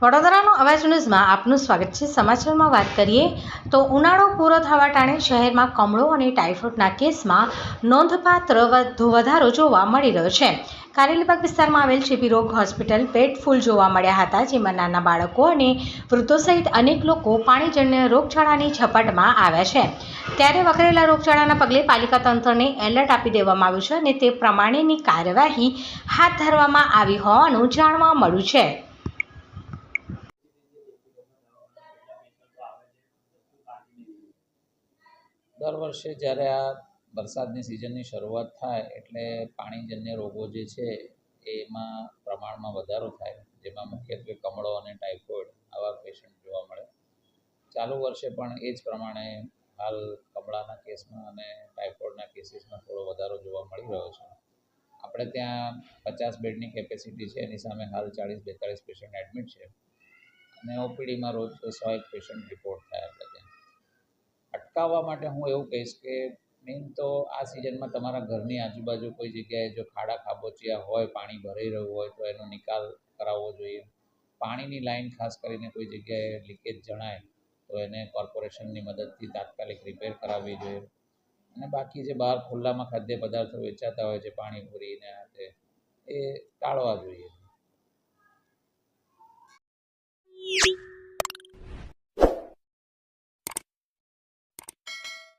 વડોદરાનો અવાજ ન્યૂઝમાં આપનું સ્વાગત છે. સમાચારમાં વાત કરીએ તો ઉનાળો પૂરો થવા ટાણે શહેરમાં કમળો અને ટાઇફોઇડના કેસમાં નોંધપાત્ર વધુ વધારો જોવા મળી રહ્યો છે. કારેલીબાગ વિસ્તારમાં આવેલ ચેપી રોગ હોસ્પિટલ પેટ ફૂલ જોવા મળ્યા હતા, જેમાં નાના બાળકો અને વૃદ્ધો સહિત અનેક લોકો પાણીજન્ય રોગચાળાની ઝપટમાં આવ્યા છે. ત્યારે વકરેલા રોગચાળાના પગલે પાલિકા તંત્રને એલર્ટ આપી દેવામાં આવ્યું છે અને તે પ્રમાણેની કાર્યવાહી હાથ ધરવામાં આવી હોવાનું જાણવા મળ્યું છે. દર વર્ષે જ્યારે આ વરસાદની સિઝનની શરૂઆત થાય એટલે પાણીજન્ય રોગો જે છે, એમાં પ્રમાણમાં વધારો થાય. જેમાં મુખ્યત્વે કમળો અને ટાઇફોઇડ આવા પેશન્ટ જોવા મળે. ચાલુ વર્ષે પણ એ જ પ્રમાણે હાલ કમળાના કેસમાં અને ટાઇફોઇડના કેસીસમાં થોડો વધારો જોવા મળી રહ્યો છે. આપણે ત્યાં પચાસ બેડની કેપેસિટી છે, એની સામે હાલ ચાળીસ બેતાળીસ પેશન્ટ એડમિટ છે. અને ઓપીડીમાં રોજ સો એક પેશન્ટ રિપોર્ટ થાય આપણે અટકાવવા માટે હું એવું કહીશ કે મેઇન તો આ સિઝનમાં તમારા ઘરની આજુબાજુ કોઈ જગ્યાએ જો ખાડા ખાબોચિયા હોય, પાણી ભરાઈ રહ્યું હોય, તો એનો નિકાલ કરાવવો જોઈએ. પાણીની લાઈન ખાસ કરીને કોઈ જગ્યાએ લીકેજ જણાય, તો એને કોર્પોરેશનની મદદથી તાત્કાલિક રિપેર કરાવવી જોઈએ. અને બાકી જે બહાર ખુલ્લામાં ખાદ્ય પદાર્થો વેચાતા હોય છે, પાણીપુરીને આ તે, એ ટાળવા જોઈએ.